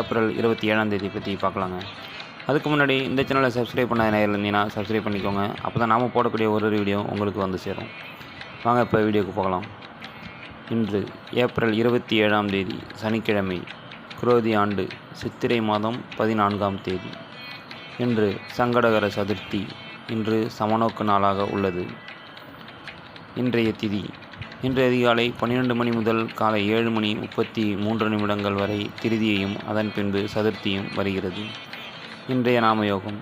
April இருபத்தி ஏழாம் தேதி பற்றி பார்க்கலாங்க. அதுக்கு முன்னாடி இந்த சேனலை சப்ஸ்கிரைப் பண்ண நேரில் இருந்தீங்கன்னா சப்ஸ்கிரைப் பண்ணிக்கோங்க. அப்போ தான் நாம் போடக்கூடிய ஒரு ஒரு வீடியோ உங்களுக்கு வந்து சேரும். வாங்க இப்போ வீடியோக்கு போகலாம். இன்று ஏப்ரல் இருபத்தி ஏழாம் தேதி சனிக்கிழமை குரோதி ஆண்டு சித்திரை மாதம் பதினான்காம் தேதி. இன்று சங்கடகர சதுர்த்தி இன்று சமநோக்கு நாளாக உள்ளது. இன்றைய திதி இன்று அதிகாலை பன்னிரண்டு மணி முதல் காலை ஏழு மணி முப்பத்தி மூன்று நிமிடங்கள் வரை திருதியையும் அதன் பின்பு சதுர்த்தியும் வருகிறது. இன்றைய நாமயோகம்.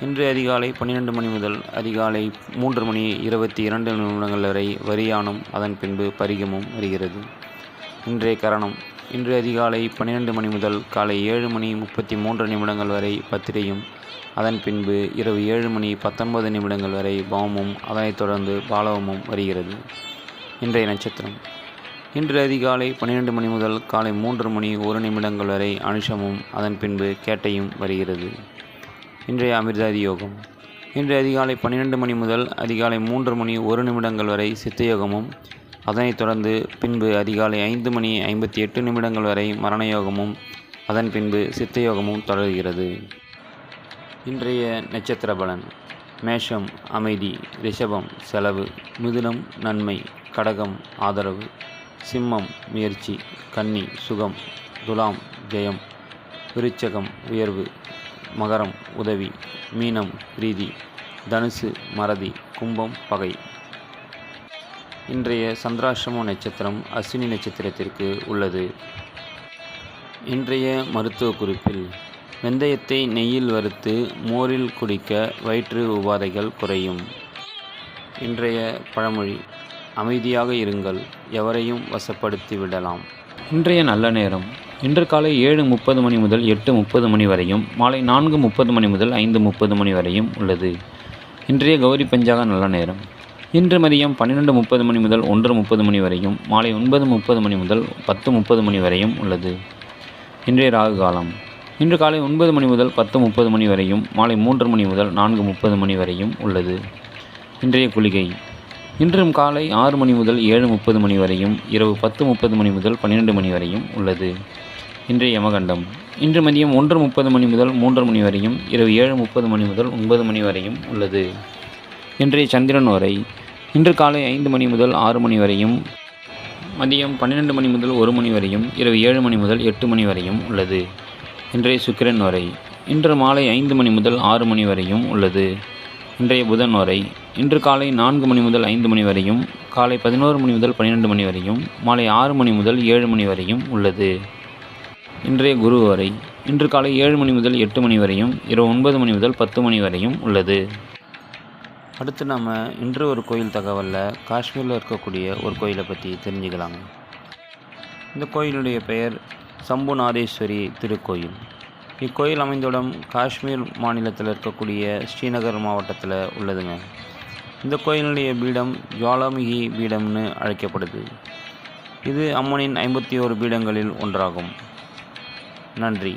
இன்று அதிகாலை பன்னிரண்டு மணி முதல் அதிகாலை மூன்று மணி இருபத்தி இரண்டு நிமிடங்கள் வரை வரியானும் அதன் பின்பு பரிகமும் வருகிறது. இன்றைய கரணம். இன்று அதிகாலை பன்னிரண்டு மணி முதல் காலை ஏழு மணி முப்பத்தி மூன்று நிமிடங்கள் வரை பத்திரையும் அதன் பின்பு இரவு ஏழு மணி பத்தொன்பது நிமிடங்கள் வரை பௌமும் அதனைத் தொடர்ந்து பாலவமும் வருகிறது. இன்றைய நட்சத்திரம். இன்று அதிகாலை பன்னிரண்டு மணி முதல் காலை மூன்று மணி ஒரு நிமிடங்கள் வரை அனுஷமும் அதன் பின்பு கேட்டையும் வருகிறது. இன்றைய அமிர்தாதி யோகம். இன்று அதிகாலை பன்னிரண்டு மணி முதல் அதிகாலை மூன்று மணி ஒரு நிமிடங்கள் வரை சித்தயோகமும் அதனைத் தொடர்ந்து பின்பு அதிகாலை ஐந்து மணி ஐம்பத்தி எட்டு நிமிடங்கள் வரை மரணயோகமும் அதன் பின்பு சித்தயோகமும் தொடர்கிறது. இன்றைய நட்சத்திர பலன். மேஷம் அமைதி ரிஷபம் செலவு மிதுனம் நன்மை கடகம் ஆதரவு சிம்மம் முயற்சி கன்னி சுகம் துலாம் ஜெயம் விருச்சகம் உயர்வு மகரம் உதவி மீனம் பிரீதி தனுசு மறதி கும்பம் பகை. இன்றைய சந்திராசிரம நட்சத்திரம் அஸ்வினி நட்சத்திரத்திற்கு உள்ளது. இன்றைய மருத்துவ குறிப்பில் வெந்தயத்தை நெய்யில் வறுத்து மோரில் குடிக்க வயிற்று உபாதைகள் குறையும். இன்றைய பழமொழி அமைதியாக இருங்கள் எவரையும் வசப்படுத்தி விடலாம் இன்றைய நல்ல நேரம். இன்று காலை ஏழு முப்பது மணி முதல் எட்டு முப்பது மணி வரையும் மாலை நான்கு முப்பது மணி முதல் ஐந்து முப்பது மணி வரையும் உள்ளது. இன்றைய கௌரி பஞ்சாக நல்ல நேரம். இன்று மதியம் பன்னிரெண்டு முப்பது மணி முதல் ஒன்று முப்பது மணி வரையும் மாலை ஒன்பது முப்பது மணி முதல் பத்து முப்பது மணி வரையும் உள்ளது. இன்றைய ராகு காலம். இன்று காலை ஒன்பது மணி முதல் பத்து முப்பது மணி வரையும் மாலை மூன்று மணி முதல் நான்கு முப்பது மணி வரையும் உள்ளது. இன்றைய குளிகை. இன்றும் காலை ஆறு மணி முதல் ஏழு முப்பது மணி வரையும் இரவு பத்து முப்பது மணி முதல் பன்னிரெண்டு மணி வரையும் உள்ளது. இன்றைய யமகண்டம். இன்று மதியம் ஒன்று முப்பது மணி முதல் மூன்று மணி வரையும் இரவு ஏழு முப்பது மணி முதல் ஒன்பது மணி வரையும் உள்ளது. இன்றைய சந்திரன் வரை இன்று காலை ஐந்து மணி முதல் ஆறு மணி வரையும் மதியம் பன்னிரெண்டு மணி முதல் ஒரு மணி வரையும் இரவு ஏழு மணி முதல் எட்டு மணி வரையும் உள்ளது. இன்றைய சுக்கிரன் வரை. இன்று மாலை ஐந்து மணி முதல் ஆறு மணி வரையும் உள்ளது. இன்றைய புதன் வரை. இன்று காலை நான்கு மணி முதல் ஐந்து மணி வரையும் காலை பதினோரு மணி முதல் பன்னிரெண்டு மணி வரையும் மாலை ஆறு மணி முதல் ஏழு மணி வரையும் உள்ளது. இன்றைய குரு வரை. இன்று காலை ஏழு மணி முதல் எட்டு மணி வரையும் இரவு ஒன்பது மணி முதல் பத்து மணி வரையும் உள்ளது. அடுத்து நாம் இன்று ஒரு கோயில் தகவலில் காஷ்மீரில் இருக்கக்கூடிய ஒரு கோயிலை பற்றி தெரிஞ்சுக்கலாம். இந்த கோயிலுடைய பெயர் சம்புநாதேஸ்வரி திருக்கோயில். இக்கோயில் அமைந்திடம் காஷ்மீர் மாநிலத்தில் இருக்கக்கூடிய ஸ்ரீநகர் மாவட்டத்தில் உள்ளதுங்க. இந்த கோயிலுடைய பீடம் ஜுவாலாமுகி பீடம்னு அழைக்கப்படுது. இது அம்மனின் ஐம்பத்தி ஓரு பீடங்களில் ஒன்றாகும். நன்றி.